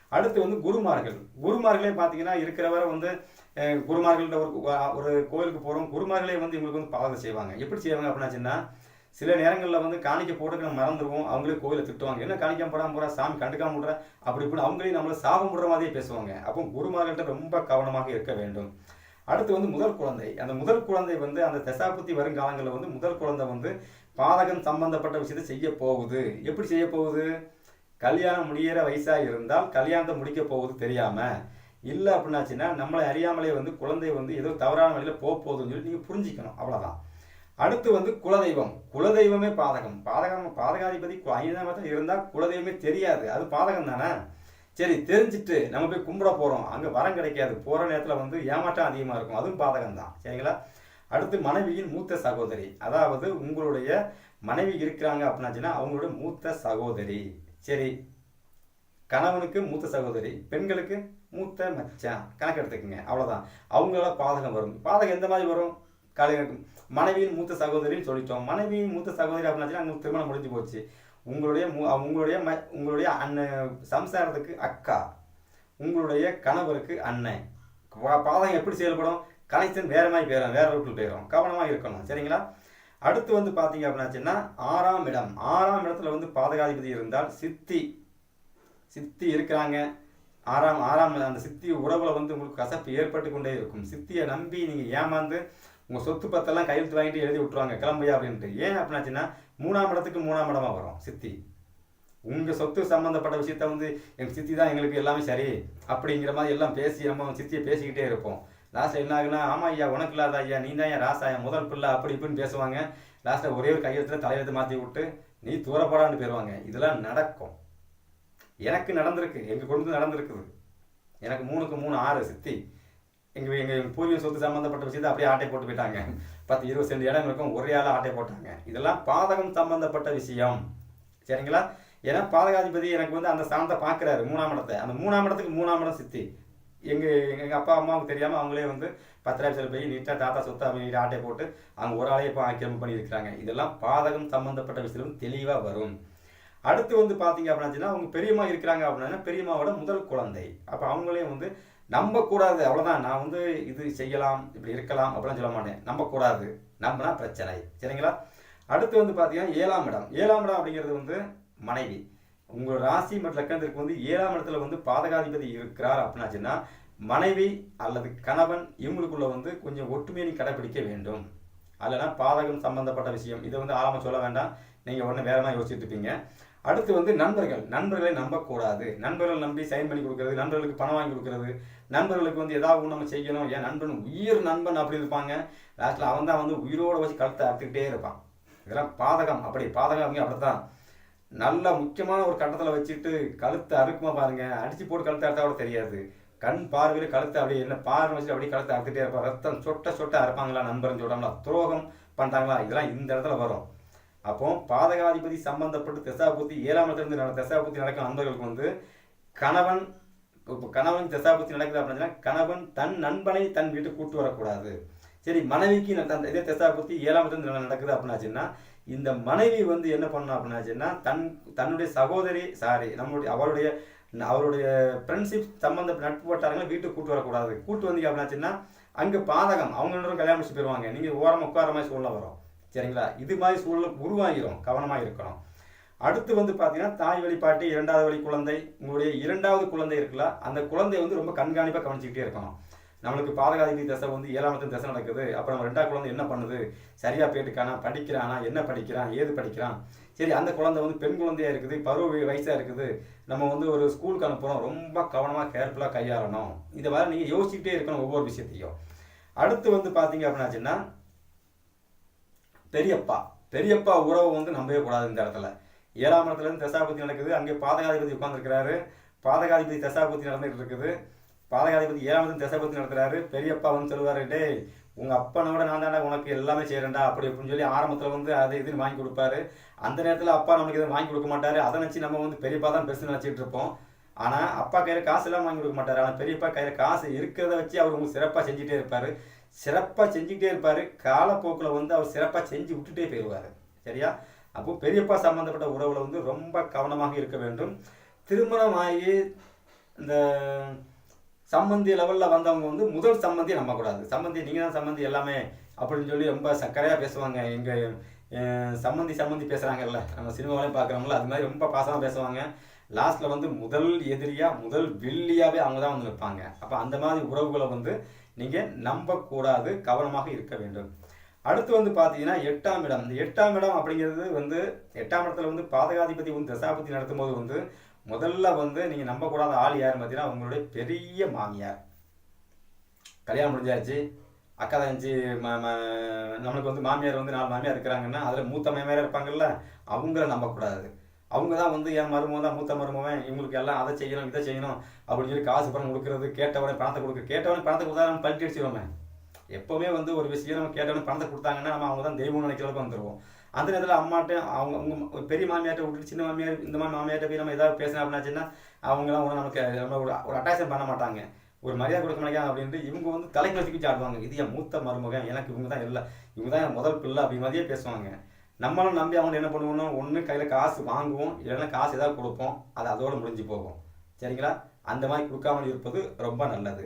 அடுத்து வந்து குருமார்கள். குருமார்களே பார்த்தீங்கன்னா இருக்கிறவரை வந்து குருமார்கள்ட்ட ஒரு ஒரு கோயிலுக்கு போகிறோம் குருமார்களே வந்து இவங்களுக்கு வந்து பாதகம் செய்வாங்க. எப்படி செய்வாங்க அப்படின்னாச்சுன்னா சில நேரங்களில் வந்து காணிக்க போட்டுக்க நம்ம மறந்துடுவோம் அவங்களே கோயிலை திட்டுவாங்க. என்ன காணிக்காம போடாமல் போறா? சாமி கண்டுக்காம விடுற அப்படி இப்படி அவங்களே நம்மளை சாபம் விடுற மாதிரியே பேசுவாங்க. அப்போ குருமார்கள்ட்ட ரொம்ப கவனமாக இருக்க வேண்டும். அடுத்து வந்து முதல் குழந்தை. அந்த முதல் குழந்தை வந்து அந்த தசாபுத்தி வருங்காலங்களில் வந்து முதல் குழந்தை வந்து பாதகம் சம்பந்தப்பட்ட விஷயத்தை செய்ய போகுது. எப்படி செய்ய போகுது? கல்யாணம் முடியிற வயசாக இருந்தால் கல்யாணத்தை முடிக்க போகுது தெரியாமல் இல்லை அப்படின்னாச்சுன்னா நம்மளை அறியாமலே வந்து குழந்தை வந்து ஏதோ தவறான வழியில் போக போகுதுன்னு சொல்லி நீங்கள் புரிஞ்சுக்கணும். அவ்வளோதான் அடுத்து வந்து குலதெய்வம். குலதெய்வமே பாதகம். பாதகம் பாதகாதிபதி கு- ஐந்தாம் இடத்துல இருந்தால் குலதெய்வமே தெரியாது. அது பாதகம் தானே? சரி தெரிஞ்சுட்டு நம்ம போய் கும்பிட போகிறோம் அங்கே வரம் கிடைக்காது. போகிற நேரத்தில் வந்து ஏமாற்றம் அதிகமாக இருக்கும். அதுவும் பாதகம் தான். சரிங்களா? அடுத்து மனைவியின் மூத்த சகோதரி. அதாவது உங்களுடைய மனைவி இருக்கிறாங்க அப்படின்னாச்சுன்னா அவங்களுடைய மூத்த சகோதரி. சரி. கணவனுக்கு மூத்த சகோதரி. பெண்களுக்கு மூத்த மச்சான். கணக்கு எடுத்துக்கோங்க அவ்வளோதான் அவங்களால பாதகம் வரும். பாதகம் எந்த மாதிரி வரும்? காலை மனைவியின் மூத்த சகோதரின்னு சொல்லிட்டோம். மனைவியின் மூத்த சகோதரி அப்படின்னாச்சுன்னா அவங்களுக்கு திருமணம் முடிஞ்சு போச்சு. உங்களுடைய மூ- உங்களுடைய ம- உங்களுடைய அண்ணன் சம்சாரத்துக்கு அக்கா. உங்களுடைய கணவருக்கு அண்ணன். பா- பாதகம் எப்படி செயல்படும்? கனெக்ஷன் வேற மாதிரி போயிடும். வேற ரூட்டில் போயிடும் கவனமாக இருக்கணும். சரிங்களா? அடுத்து வந்து பார்த்தீங்க அப்படின்னாச்சுன்னா ஆறாம் இடம். ஆறாம் இடத்துல வந்து பாதகாதிபதி இருந்தால் சித்தி சித்தி இருக்கிறாங்க. ஆறாம் ஆறாம் அந்த சித்தி உறவுல வந்து உங்களுக்கு கசப்பு ஏற்பட்டு கொண்டே இருக்கும். சித்தியை நம்பி நீங்கள் ஏமாந்து உங்கள் சொத்து பத்தெல்லாம் கையெழுத்து வாங்கிட்டு எழுதி விட்டுருவாங்க கிளம்பையா அப்படின்ட்டு. ஏன் அப்படின்னாச்சுன்னா மூணாம் இடத்துக்கு மூணாம் இடமா வரும் சித்தி. உங்கள் சொத்து சம்மந்தப்பட்ட விஷயத்த வந்து எங்கள் சித்தி தான் எங்களுக்கு எல்லாமே சரி அப்படிங்கிற மாதிரி எல்லாம் பேசி நம்ம சித்தியை பேசிக்கிட்டே இருப்போம். லாஸ்ட்டில் என்ன ஆகுனா ஆமா ஐயா உனக்கு இல்லாத ஐயா நீ தான் என் ராசா என் முதல் பிள்ளை அப்படி இப்படின்னு பேசுவாங்க. லாஸ்ட்டில் ஒரே ஒரு கையெழுத்தில் தலையெழுத்து மாற்றி விட்டு நீ தூரப்படான்னு போயிடுவாங்க இதெல்லாம் நடக்கும். எனக்கு நடந்திருக்கு எங்கள் குடும்பத்தில் நடந்திருக்குது. எனக்கு மூணுக்கு மூணு ஆறு சித்தி. எங்கள் எங்கள் பூர்வீக சொத்து சம்மந்தப்பட்ட விஷயத்தை அப்படியே ஆட்டை போட்டு போயிட்டாங்க. பத்து இருபது சென்ட் இடம் இருக்கும் ஒரே ஆள் ஆட்டை போட்டாங்க. இதெல்லாம் பாதகம் சம்மந்தப்பட்ட விஷயம். சரிங்களா? ஏன்னா பாதகாதிபதி எனக்கு வந்து அந்த ஸ்தானத்தை பார்க்குறாரு மூணாம் இடத்தை. அந்த மூணாம் இடத்துக்கு மூணாம் இடம் சித்தி. எங்கள் எங்கள் அப்பா அம்மாவுக்கு தெரியாமல் அவங்களே வந்து பத்திராட்சியில் போய் நீட்டாக தாத்தா சொத்தை அவங்க ஆட்டை போட்டு அவங்க ஒரு ஆளையே இப்போ ஆக்கிரமம் பண்ணி இருக்கிறாங்க இதெல்லாம் பாதகம் சம்மந்தப்பட்ட விஷயம் தெளிவாக வரும். அடுத்து வந்து பார்த்தீங்க அப்படின்னா அவங்க பெரியம்மா இருக்கிறாங்க அப்படின்னா பெரியம்மாவோட முதல் குழந்தை. அப்போ அவங்களே வந்து நம்பக்கூடாது அவ்வளோதான் நான் வந்து இது செய்யலாம் இப்படி இருக்கலாம் அப்படிலாம் சொல்ல மாட்டேன். நம்பக்கூடாது. நம்பினா பிரச்சனை. சரிங்களா? அடுத்து வந்து பார்த்தீங்கன்னா ஏழாம் இடம். ஏழாம் இடம் அப்படிங்கிறது வந்து மனைவி. உங்கள் ராசி மற்றும் லக்கணத்திற்கு வந்து ஏழாம் இடத்துல வந்து பாதகாதிபதி இருக்கிறார் அப்படின்னாச்சுன்னா மனைவி அல்லது கணவன் இவங்களுக்குள்ள வந்து கொஞ்சம் ஒற்றுமையை கடைபிடிக்க வேண்டும். அல்லனா பாதகம் சம்பந்தப்பட்ட விஷயம். இதை வந்து ஆரம்பம் சொல்ல வேண்டாம். நீங்கள் உடனே வேற மாதிரி யோசிச்சுட்டு இருப்பீங்க. அடுத்து வந்து நண்பர்கள். நண்பர்களை நம்பக்கூடாது. நண்பர்கள் நம்பி சைன் பண்ணி கொடுக்கறது நண்பர்களுக்கு பணம் வாங்கி கொடுக்கறது நண்பர்களுக்கு வந்து ஏதாவது நம்ம செய்யணும். என் நண்பன் உயிர் நண்பன் அப்படி இருப்பாங்க. லாஸ்ட்ல அவன் தான் வந்து உயிரோட வச்சு கழுத்தை அறுத்துக்கிட்டே இருப்பான். இதெல்லாம் பாதகம். அப்படி பாதகம் அவங்க அப்படித்தான். நல்ல முக்கியமான ஒரு கட்டத்தில் வச்சுட்டு கழுத்தை அறுக்குமா பாருங்க. அடிச்சு போட்டு கழுத்தை அறுத்தா கூட தெரியாது. கண் பார்வையில் கழுத்தை அப்படியே என்ன பார்வை வச்சு அப்படியே கழுத்தை அறுத்துட்டே இருப்பான். ரத்தம் சொட்ட சொட்ட அறுப்பாங்களா நண்பர்னு சொல்றாங்களா துரோகம் பண்ணுறாங்களா இதெல்லாம் இந்த இடத்துல வரும். அப்போ பாதகாதிபதி சம்பந்தப்பட்டு திசாபுத்தி ஏழாம் இடத்துல இருந்து நட- நடக்க நடக்கும் நண்பர்களுக்கு வந்து கணவன் இப்போ கணவன் திசாபுத்தி நடக்குது அப்படின்னா கணவன் தன் நண்பனை தன் வீட்டுக்கு கூட்டு வரக்கூடாது. சரி மனைவிக்கு இதே திசாபுத்தி ஏழாம் இடத்துல இருந்து நடக்குது அப்படின்னாச்சுன்னா இந்த மனைவி வந்து என்ன பண்ணணும் அப்படின்னாச்சுன்னா தன் தன்னுடைய சகோதரி சாரி நம்மளுடைய அவருடைய அவருடைய ஃப்ரெண்ட்ஷிப் சம்மந்த நட்பு வட்டாரங்களை வீட்டுக்கு கூட்டு வரக்கூடாது. கூட்டு வந்தீங்க அப்படின்னாச்சுன்னா அங்கே பாதகம் அவங்க கல்யாணம் முடிச்சு போயிடுவாங்க நீங்கள் ஓரமாக உட்கார மாதிரி சொல்ல வரும். சரிங்களா? இது மாதிரி சூழல் உருவாகிரும் கவனமாக இருக்கணும். அடுத்து வந்து பார்த்தீங்கன்னா தாய் வழிபாட்டு இரண்டாவது வழி குழந்தை உங்களுடைய இரண்டாவது குழந்தை இருக்குல்ல அந்த குழந்தை வந்து ரொம்ப கண்காணிப்பாக கவனிச்சுக்கிட்டே இருக்கணும். நம்மளுக்கு பாதகாதிபதி தசை வந்து ஏழாமத்து தசை நடக்குது. அப்புறம் நம்ம ரெண்டாவது குழந்தை என்ன பண்ணுது? சரியாக போயிட்டுக்கானா படிக்கிறானா? என்ன படிக்கிறான்? ஏது படிக்கிறான்? சரி அந்த குழந்தை வந்து பெண் குழந்தையாக இருக்குது பருவ வயசாக இருக்குது. நம்ம வந்து ஒரு ஸ்கூலுக்கு அனுப்புகிறோம் ரொம்ப கவனமாக கேர்ஃபுல்லாக கையாளணும். இந்த மாதிரி நீங்கள் யோசிச்சுக்கிட்டே இருக்கணும் ஒவ்வொரு விஷயத்தையும். அடுத்து வந்து பார்த்தீங்க அப்படின்னாச்சுன்னா பெரியப்பா. பெரியப்பா உறவை வந்து நம்பவே கூடாது இந்த இடத்துல. ஏழாம் இடத்துல இருந்து தசாபதி நடக்குது. அங்கே பாதகாதிபதி உட்காந்துருக்கிறாரு பாதகாதிபதி தசாபதி நடந்துகிட்டு இருக்குது பாதகாதிபதி ஏழாம் இடத்துல தசாபதி நடத்துறாரு. பெரியப்பா வந்து சொல்லுவாரு டே உங்கள் அப்பனோட நான் தானே உனக்கு எல்லாமே செய்கிறேன்டா அப்படி அப்படின்னு சொல்லி ஆரம்பத்தில் வந்து அதை இதுன்னு வாங்கி கொடுப்பாரு. அந்த நேரத்தில் அப்பா நமக்கு எதுவும் வாங்கி கொடுக்க மாட்டார். அதை நினச்சி நம்ம வந்து பெரியப்பா தான் பெருசு நினச்சிட்டு இருப்போம். ஆனால் அப்பா கையில் காசு எல்லாம் வாங்கி கொடுக்க மாட்டார். ஆனால் பெரியப்பா கையில் காசு இருக்கிறத வச்சு அவர் உங்களுக்கு சிறப்பாக செஞ்சுட்டே இருப்பார். சிறப்பாக செஞ்சுக்கிட்டே இருப்பார். காலப்போக்கில் வந்து அவர் சிறப்பாக செஞ்சு விட்டுட்டே போயிடுவாரு. சரியா? அப்போ பெரியப்பா சம்மந்தப்பட்ட உறவில் வந்து ரொம்ப கவனமாக இருக்க வேண்டும். திருமணம் ஆகி இந்த சம்மந்தி லெவலில் வந்தவங்க வந்து முதல் சம்மந்தியை நம்பக்கூடாது சம்மந்தி நீங்கள் தான் சம்மந்தி எல்லாமே அப்படின்னு சொல்லி ரொம்ப சக்கரையாக பேசுவாங்க. எங்கள் சம்மந்தி சம்மந்தி பேசுகிறாங்கல்ல நம்ம சினிமாவிலையும் பார்க்குறோம்ல. அது மாதிரி ரொம்ப பாசமாக பேசுவாங்க. லாஸ்ட்டில் வந்து முதல் எதிரியாக முதல் வில்லியாகவே அவங்க தான் வந்து நிற்பாங்க. அப்போ அந்த மாதிரி உறவுகளை வந்து நீங்கள் நம்பக்கூடாது கவனமாக இருக்க வேண்டும். அடுத்து வந்து பார்த்தீங்கன்னா எட்டாம் இடம். இந்த எட்டாம் இடம் அப்படிங்கிறது வந்து எட்டாம் இடத்துல வந்து பாதகாதிபதி வந்து தசாபதி நடத்தும் போது வந்து முதல்ல வந்து நீங்கள் நம்பக்கூடாத ஆள் யாருன்னு பார்த்தீங்கன்னா உங்களுடைய பெரிய மாமியார். கல்யாணம் முடிஞ்சாச்சு. அக்கா தங்கச்சி ம நம்மளுக்கு வந்து மாமியார் வந்து நாலு மாமியார் இருக்கிறாங்கன்னா அதில் மூத்த மாமியார் இருப்பாங்கல்ல அவங்கள நம்பக்கூடாது. அவங்க தான் வந்து என் மருமகன் தான் மூத்த மருமகன் இவங்களுக்கு எல்லாம் அதை செய்யணும் இதை செய்யணும் அப்படின்னு சொல்லி காசு பணம் கொடுக்கறது கேட்டவனே பணத்தை கொடுக்க கேட்டவனே பணத்தை கொடுத்தா நம்ம பல்ட்டி அடிச்சிருவோமே. எப்போவுமே வந்து ஒரு விஷயம் நம்ம கேட்டவனே பணத்தை கொடுத்தாங்கன்னா நம்ம அவங்க தான் தெய்வம் நினைக்கிறதுக்கு வந்துடுவோம் வந்துருவோம். அந்த நேரத்தில் அம்மாட்ட அவங்க அவங்க பெரிய மாமியார்ட்ட விட்டுட்டு சின்ன மாமியார் இந்த மாதிரி மாமியார்ட்ட போய் நம்ம ஏதாவது பேசினா அப்படின்னாச்சுன்னா அவங்களாம் ஒன்றும் நமக்கு நம்ம ஒரு ஒரு அட்டாச்சம் பண்ண மாட்டாங்க. ஒரு மரியாதை கொடுக்க மாட்டாங்க அப்படின்ட்டு இவங்க வந்து தலைக்கு வச்சுக்கிச்சு ஆடுவாங்க இது என் மூத்த மருமகன் எனக்கு இவங்க தான் இல்லை இவங்க தான் என் முதல் பிள்ளை அப்படி மாதிரியே பேசுவாங்க. நம்மளும் நம்பி அவங்க என்ன பண்ணுவோம்னா ஒன்று கையில் காசு வாங்குவோம் இல்லைன்னா காசு ஏதாவது கொடுப்போம் அது அதோடு முடிஞ்சு போகும். சரிங்களா? அந்த மாதிரி கொடுக்காமல் இருப்பது ரொம்ப நல்லது.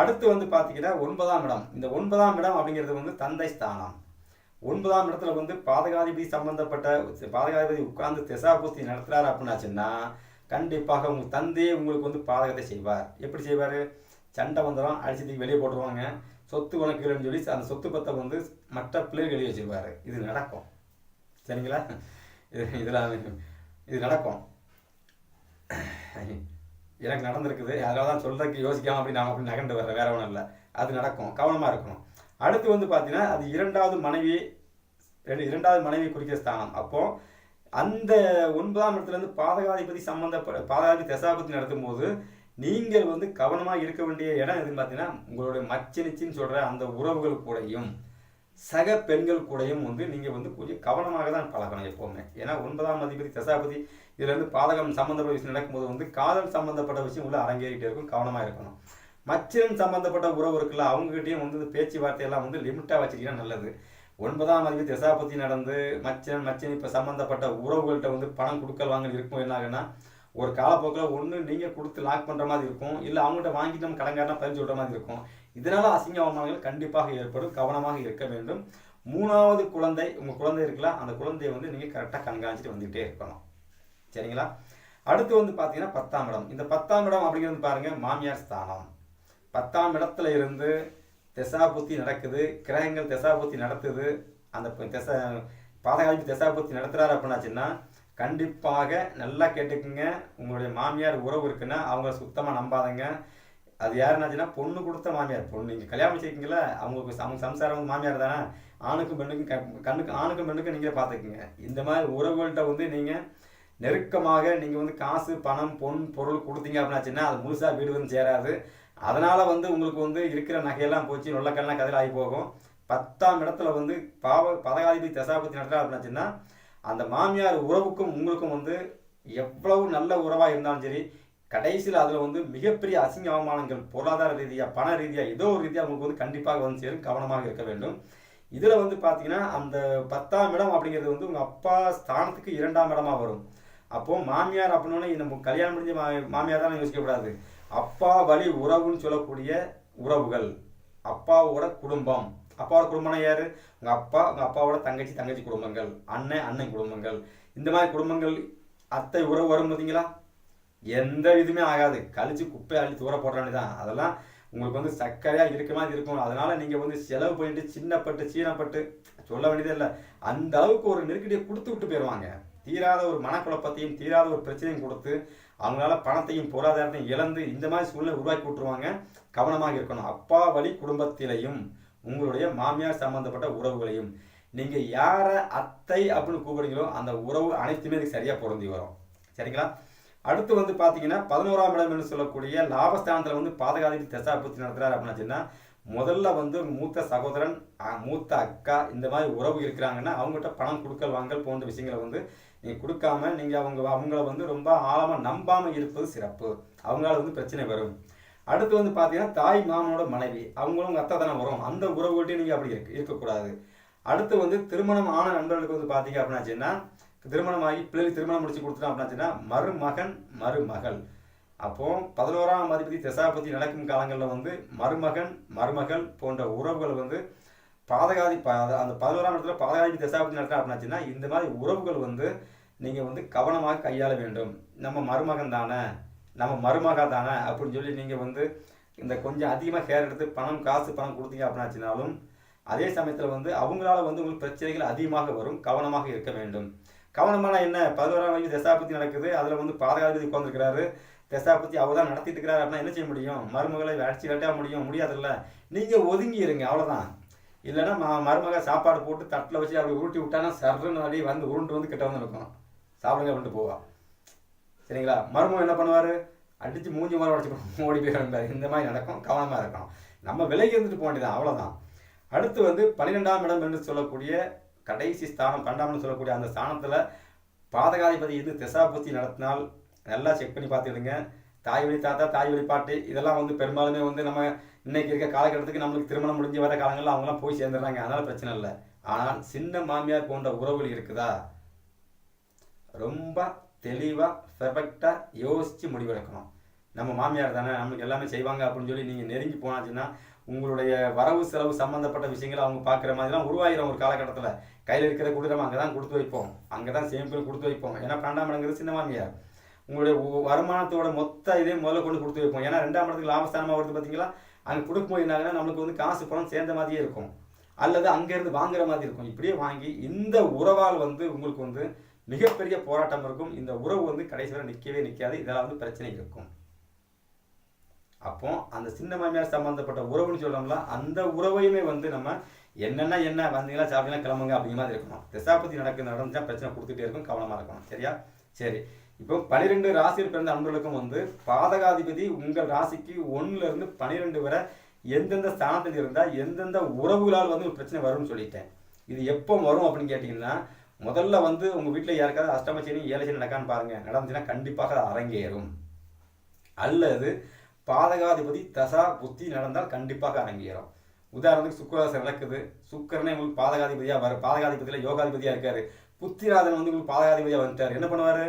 அடுத்து வந்து பார்த்தீங்கன்னா ஒன்பதாம் இடம். இந்த ஒன்பதாம் இடம் அப்படிங்கிறது வந்து தந்தை ஸ்தானம். ஒன்பதாம் இடத்துல வந்து பாதகாதிபதி சம்பந்தப்பட்ட பாதகாதிபதி உட்கார்ந்து திசாபூர்த்தி நடத்துறாரு அப்படின்னாச்சுன்னா கண்டிப்பாக உங்கள் தந்தையே உங்களுக்கு வந்து பாதகத்தை செய்வார். எப்படி செய்வார்? சண்டை வந்துடும் அடிச்சு வெளியே போட்டுருவாங்க. சொத்து உனக்கு இல்லைன்னு சொல்லி அந்த சொத்து பத்தை வந்து மற்ற பிள்ளைகள் எழுதி வச்சிருவார். இது நடக்கும். சரிங்களா? இது இதெல்லாம் இது நடக்கும். எனக்கு நடந்திருக்குது. அதனால தான் சொல்கிறதுக்கு யோசிக்காமல் அப்படி நான் அப்படி நகண்டு வர்றேன். வேற ஒன்றும் இல்லை. அது நடக்கும். கவனமாக இருக்கணும். அடுத்து வந்து பார்த்தீங்கன்னா அது இரண்டாவது மனைவி ரெண்டு இரண்டாவது மனைவி குறிக்கிற ஸ்தானம். அப்போ அந்த ஒன்பதாம் இடத்துல இருந்து பாதகாதிபதி சம்மந்தப்பட்ட பாதகாதிபதி தசாபதி நடத்தும் போது நீங்கள் வந்து கவனமாக இருக்க வேண்டிய இடம் எதுன்னு பார்த்தீங்கன்னா உங்களுடைய மச்சினிச்சின்னு சொல்கிற அந்த உறவுகள் கூடயும் சக பெண்கள் கூடயும் வந்து நீங்கள் வந்து கொஞ்சம் கவனமாக தான் பழகணும் எப்போவுமே. ஏன்னா ஒன்பதாம் அதிபதி தசாபதி இதில் இருந்து பாதகம் சம்மந்தப்பட்ட விஷயம் நடக்கும்போது வந்து காதல் சம்மந்தப்பட்ட விஷயம் உள்ள அரங்கேறிட்டே இருக்கும் கவனமாக இருக்கணும். மச்சன் சம்மந்தப்பட்ட உறவு இருக்குல்ல அவங்ககிட்டயும் வந்து இந்த பேச்சுவார்த்தையெல்லாம் வந்து லிமிட்டாக வச்சுக்கிட்டா நல்லது. ஒன்பதாம் அதிபதி தசாபதி நடந்து மச்சன் மச்சன் இப்போ சம்மந்தப்பட்ட உறவுகள்கிட்ட வந்து பணம் கொடுக்கல் வாங்கல் இருக்கும் என்ன ஆகுன்னா ஒரு காலப்போக்கில் ஒன்று நீங்கள் கொடுத்து லாக் பண்ணுற மாதிரி இருக்கும் இல்லை அவங்கள்ட்ட வாங்கிட்டு நம்ம கடங்காரனா பறிச்சு விட்ற மாதிரி இருக்கும். இதனால அசிங்க அவமானங்கள் கண்டிப்பாக ஏற்படும் கவனமாக இருக்க வேண்டும். மூணாவது குழந்தை உங்கள் குழந்தை இருக்குல்ல அந்த குழந்தையை வந்து நீங்கள் கரெக்டாக கண்காணிச்சிட்டு வந்துகிட்டே இருக்கணும். சரிங்களா? அடுத்து வந்து பார்த்தீங்கன்னா பத்தாம் இடம். இந்த பத்தாம் இடம் அப்படிங்கிறது பாருங்க மாமியார் ஸ்தானம். பத்தாம் இடத்துல இருந்து திசாபுத்தி நடக்குது கிரகங்கள் திசாபுத்தி நடத்துது. அந்த ப- திசை திசாபுத்தி நடத்துறாரு அப்படின்னாச்சுன்னா கண்டிப்பாக நல்லா கேட்டுக்குங்க. உங்களுடைய மாமியார் உறவு இருக்குன்னா அவங்கள சுத்தமாக நம்பாதங்க. அது யாருன்னாச்சுன்னா பொண்ணு கொடுத்த மாமியார். பொண்ணு நீங்கள் கல்யாணம் வச்சிருக்கீங்களா அவங்களுக்கு சம சம்சாரம் வந்து மாமியார் தானே? ஆணுக்கும் பெண்ணுக்கும் கண்ணுக்கு ஆணுக்கும் பெண்ணுக்கும் நீங்களே பார்த்துக்குங்க. இந்த மாதிரி உறவுகள்கிட்ட வந்து நீங்கள் நெருக்கமாக நீங்கள் வந்து காசு பணம் பொன் பொருள் கொடுத்தீங்க அப்படின்னாச்சுன்னா அது முழுசாக வீடு வந்து சேராது. அதனால் வந்து உங்களுக்கு வந்து இருக்கிற நகையெல்லாம் போச்சு நொல்லக்கல்லாம் கதையில் ஆகி போகும். பத்தாம் இடத்துல வந்து பாவ பதகாதிபதி தசாபதி நடத்துறா அப்படின்னாச்சுன்னா அந்த மாமியார் உறவுக்கும் உங்களுக்கும் வந்து எவ்வளவு நல்ல உறவாக இருந்தாலும் சரி கடைசியில் அதில் வந்து மிகப்பெரிய அசிங்க அவமானங்கள் பொருளாதார ரீதியாக பண ரீதியாக ஏதோ ஒரு ரீதியாக உங்களுக்கு வந்து கண்டிப்பாக வந்து சேரும் கவனமாக இருக்க வேண்டும். இதில் வந்து பார்த்தீங்கன்னா அந்த பத்தாம் இடம் அப்படிங்கிறது வந்து உங்கள் அப்பா ஸ்தானத்துக்கு இரண்டாம் இடமாக வரும். அப்போது மாமியார் அப்படின்னோடனே நம்ம கல்யாணம் முடிஞ்ச மா மாமியார் தான் யோசிக்கக்கூடாது? அப்பா வழி உறவுன்னு சொல்லக்கூடிய உறவுகள் அப்பாவோட குடும்பம். அப்பாவோட குடும்பம்னா யார்? உங்கள் அப்பா உங்கள் அப்பாவோட தங்கச்சி தங்கச்சி குடும்பங்கள் அண்ணன் அண்ணன் குடும்பங்கள். இந்த மாதிரி குடும்பங்கள் அத்தை உறவு வரும் பார்த்தீங்களா? எந்த இதுவுமே ஆகாது. கழிச்சு குப்பையை அள்ளி தூர போடுற வேண்டியதான் அதெல்லாம் உங்களுக்கு வந்து சர்க்கரையா இருக்க மாதிரி இருக்கும். அதனால நீங்க வந்து செலவு பண்ணிட்டு சின்னப்பட்டு சீனப்பட்டு சொல்ல வேண்டியதே இல்லை. அந்த அளவுக்கு ஒரு நெருக்கடியை கொடுத்து விட்டு போயிடுவாங்க தீராத ஒரு மனக்குழப்பத்தையும் தீராத ஒரு பிரச்சனையும் கொடுத்து அவங்களால பணத்தையும் பொருளாதாரத்தையும் இழந்து இந்த மாதிரி சூழ்நிலை உருவாக்கி விட்டுருவாங்க. கவனமாக இருக்கணும். அப்பா வழி குடும்பத்திலையும் உங்களுடைய மாமியார் சம்பந்தப்பட்ட உறவுகளையும். நீங்க யார அத்தை அப்படின்னு கூப்பிடுறீங்களோ அந்த உறவு அனைத்துமே இதுக்கு சரியா பொருந்தி வரும். சரிங்களா? அடுத்து வந்து பார்த்தீங்கன்னா பதினோராம் இடம் என்று சொல்லக்கூடிய லாபஸ்தானத்தில் வந்து பாதகாதிபதி தசாபுத்தி நடத்துறாரு அப்படின்னு சொன்னால் முதல்ல வந்து மூத்த சகோதரன் மூத்த அக்கா இந்த மாதிரி உறவு இருக்கிறாங்கன்னா அவங்ககிட்ட பணம் கொடுக்கல் வாங்கல் போன்ற விஷயங்களை வந்து நீங்கள் கொடுக்காம நீங்கள் அவங்க அவங்கள வந்து ரொம்ப ஆழமாக நம்பாமல் இருப்பது சிறப்பு. அவங்களால வந்து பிரச்சனை வரும். அடுத்து வந்து பார்த்தீங்கன்னா தாய் மாமனோட மனைவி அவங்களும் அத்தை தானே வரும். அந்த உறவுகள்ட்டையும் நீங்கள் அப்படி இருக்க இருக்கக்கூடாது. அடுத்து வந்து திருமணம் ஆன நண்பர்களுக்கு வந்து பார்த்தீங்க அப்படின்னாச்சுன்னா திருமணமாகி பிள்ளைகளுக்கு திருமணம் முடிச்சு கொடுத்துட்டோம் அப்படின்னாச்சுன்னா மருமகன் மருமகள். அப்போ பதினோராம் அதிபதி தசாபதி நடக்கும் காலங்களில் வந்து மருமகன் மருமகள் போன்ற உறவுகள் வந்து பாதகாதி அந்த பதினோராம் இடத்துல பாதகாதி தசாபதி நடத்துறா அப்படின்னாச்சுன்னா இந்த மாதிரி உறவுகள் வந்து நீங்கள் வந்து கவனமாக கையாள வேண்டும். நம்ம மருமகன் தானே நம்ம மருமகா தானே அப்படின்னு சொல்லி நீங்கள் வந்து இந்த கொஞ்சம் அதிகமாக கேர் எடுத்து பணம் காசு பணம் கொடுத்தீங்க அப்படின்னாச்சுனாலும் அதே சமயத்தில் வந்து அவங்களால வந்து உங்களுக்கு பிரச்சனைகள் அதிகமாக வரும் கவனமாக இருக்க வேண்டும். கவனமான என்ன? பதினோராம் வயசு தசாபதி நடக்குது. அதில் வந்து பாதுகாப்பு உட்காந்துருக்கிறாரு தசாபத்தி அவர் தான் நடத்திட்டு இருக்கிறாரு அப்படின்னா என்ன செய்ய முடியும்? மருமகளை அடிச்சு கட்டா முடியும். முடியாதுல்ல. நீங்கள் ஒதுங்கி இருங்க. அவ்வளோதான் இல்லைன்னா மருமக சாப்பாடு போட்டு தட்டில் வச்சு அப்படி உருட்டி விட்டானா சர்றன்னு அப்படியே வந்து உருண்டு வந்து கிட்ட வந்து இருக்கும் சாப்பிடுங்க அப்படின்ட்டு போவா. சரிங்களா? மருமகம் என்ன பண்ணுவார்? அடித்து மூஞ்சி மரம் உடச்சி ஓடி போயிடுறாரு இந்த மாதிரி நடக்கும். கவனமாக இருக்கணும். நம்ம விலகி இருந்துட்டு போக வேண்டியதான் அவ்வளோதான் அடுத்து வந்து பன்னிரெண்டாம் இடம் என்று சொல்லக்கூடிய கடைசி ஸ்தானம் பன்னெண்டாம்னு சொல்லக்கூடிய அந்த ஸ்தானத்தில் பாதகாதிபதி இருந்து திசாபுத்தி நடத்தினால் நல்லா செக் பண்ணி பார்த்துடுங்க தாய் வழி தாத்தா தாய் வழிபாட்டு இதெல்லாம் வந்து பெரும்பாலுமே வந்து நம்ம இன்னைக்கு இருக்க காலகட்டத்துக்கு நம்மளுக்கு திருமணம் முடிஞ்சு வர காலங்களில் அவங்களாம் போய் சேர்ந்துடுறாங்க. அதனால் பிரச்சனை இல்லை. ஆனால் சின்ன மாமியார் போன்ற உறவுகள் இருக்குதா? ரொம்ப தெளிவாக பெர்ஃபெக்டாக யோசித்து முடிவெடுக்கணும். நம்ம மாமியார் தானே நம்மளுக்கு எல்லாமே செய்வாங்க அப்படின்னு சொல்லி நீங்கள் நெருங்கி போனாச்சுன்னா உங்களுடைய வரவு செலவு சம்மந்தப்பட்ட விஷயங்களை அவங்க பார்க்குற மாதிரிலாம் உருவாயிரும் ஒரு காலகட்டத்தில் கையில் இருக்கிற கொடுத்து நம்ம அங்கே தான் கொடுத்து வைப்போம். அங்கே தான் சேமிப்பு கொடுத்து வைப்போம். ஏன்னா பன்னெண்டாம் இடங்கிறது சின்ன மாமியார். உங்களுடைய வருமானத்தோட மொத்த இதே முதல்ல கொண்டு கொடுத்து வைப்போம். ஏன்னா ரெண்டாம் இடத்துக்கு லாபஸ்தானமாக வருது பார்த்தீங்களா அங்கே கொடுக்கும்போது என்ன நம்மளுக்கு வந்து காசு பணம் சேர்ந்த மாதிரியே இருக்கும். அல்லது அங்கேருந்து வாங்குற மாதிரி இருக்கும். இப்படியே வாங்கி இந்த உறவால் வந்து உங்களுக்கு வந்து மிகப்பெரிய போராட்டம் இருக்கும். இந்த உறவு வந்து கடைசியில் நிற்கவே நிற்காது இதெல்லாம் வந்து பிரச்சனை இருக்கும். அப்போ அந்த சின்ன மாமியார் சம்பந்தப்பட்ட உறவுன்னு சொல்றோம்ல அந்த உறவையுமே வந்து நம்ம என்னென்ன என்ன வந்தீங்களா சாப்பிட்டீங்களா கிளம்புங்க அப்படிங்கிற மாதிரி இருக்கணும். திசாபதி நடக்க நடந்துச்சா பிரச்சனை கொடுத்துட்டே இருக்கும் கவனமா இருக்கணும். சரியா? சரி. இப்போ பனிரெண்டு ராசியில் பிறந்த அன்பர்களுக்கும் வந்து பாதகாதிபதி உங்கள் ராசிக்கு ஒன்றுலேருந்து இருந்து பனிரெண்டு வரை எந்தெந்த ஸ்தானத்தில் இருந்தா எந்தெந்த உறவுகளால் வந்து ஒரு பிரச்சனை வரும்னு சொல்லிட்டேன். இது எப்போ வரும் அப்படின்னு கேட்டிங்கன்னா முதல்ல வந்து உங்க வீட்டில் யாருக்காவது அஷ்டமச்சனி ஏழச்சனி நடக்கான்னு பாருங்க. நடந்துச்சுன்னா கண்டிப்பாக அது அரங்கேறும். அல்லது பாதகாதிபதி தசா புத்தி நடந்தால் கண்டிப்பாக அரங்கேறும். உதாரணத்துக்கு சுக்கரவாசம் நடக்குது. சுக்கரனே உங்களுக்கு பாதகாதிபதியாக வர பாதகாதிபதியில் யோகாதிபதியாக இருக்கார். புத்திராதன் வந்து உங்களுக்கு பாதகாதிபதியாக வந்துட்டார். என்ன பண்ணுவார்?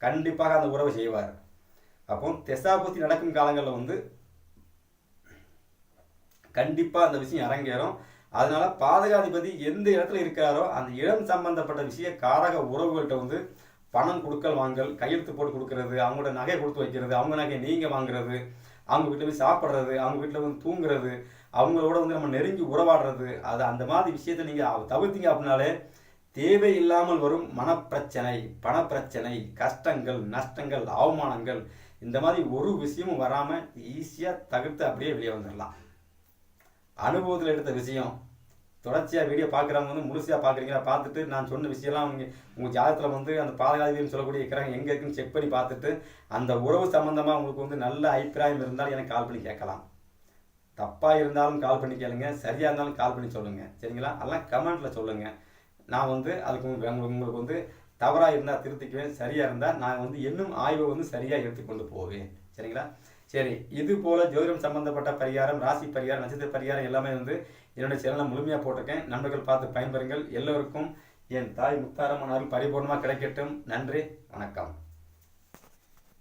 கண்டிப்பாக அந்த உறவை செய்வார். அப்போ தசா புத்தி நடக்கும் காலங்களில் வந்து கண்டிப்பாக அந்த விஷயம் அரங்கேறும். அதனால பாதகாதிபதி எந்த இடத்துல இருக்கிறாரோ அந்த இடம் சம்பந்தப்பட்ட விஷய காரக உறவுகள்கிட்ட வந்து பணம் கொடுக்கல் வாங்கல் கையெழுத்து போட்டு கொடுக்கறது அவங்களோட நகை கொடுத்து வைக்கிறது அவங்க நகையை நீங்கள் வாங்குறது அவங்க வீட்டில் போய் சாப்பிட்றது அவங்க வீட்டில் வந்து தூங்குறது அவங்களோட வந்து நம்ம நெருங்கி உறவாடுறது அது அந்த மாதிரி விஷயத்தை நீங்கள் தவிர்த்தீங்க அப்படின்னாலே தேவையில்லாமல் வரும் மனப்பிரச்சனை பணப்பிரச்சனை கஷ்டங்கள் நஷ்டங்கள் அவமானங்கள். இந்த மாதிரி ஒரு விஷயமும் வராமல் ஈஸியாக தவிர்த்து அப்படியே வெளியே வந்துடலாம் அனுபவத்தில் எடுத்த விஷயம் தொடர்ச்சியாக வீடியோ பார்க்குறவங்க வந்து முழுசாக பார்க்குறீங்களா பார்த்துட்டு நான் சொன்ன விஷயம்லாம் அவங்க உங்கள் ஜாதகத்தில் வந்து அந்த பாதகாதிபதினு சொல்லக்கூடிய கிரகம் எங்கே இருக்குன்னு செக் பண்ணி பார்த்துட்டு அந்த உறவு சம்மந்தமாக உங்களுக்கு வந்து நல்ல அபிப்பிராயம் இருந்தால் எனக்கு கால் பண்ணி கேட்கலாம். தப்பாக இருந்தாலும் கால் பண்ணி கேளுங்க. சரியாக இருந்தாலும் கால் பண்ணி சொல்லுங்கள் சரிங்களா? அதெல்லாம் கமெண்ட்டில் சொல்லுங்கள் நான் வந்து அதுக்கு உங்களுக்கு உங்களுக்கு வந்து தவறாக இருந்தால் திருத்திக்குவேன். சரியாக இருந்தால் நான் வந்து இன்னும் ஆய்வை வந்து சரியாக எடுத்துக்கொண்டு போவேன். சரிங்களா? சரி இது போல ஜோதிடம் சம்பந்தப்பட்ட பரிகாரம் ராசி பரிகாரம் நட்சத்திர பரிகாரம் எல்லாமே வந்து என்னுடைய சேனலை முழுமையாக போட்டிருக்கேன். நண்பர்கள் பார்த்து பயன்பெறுங்கள். எல்லோருக்கும் என் தாய் முத்தாரம்மன் பரிபூர்ணமாக கிடைக்கட்டும். நன்றி. வணக்கம்.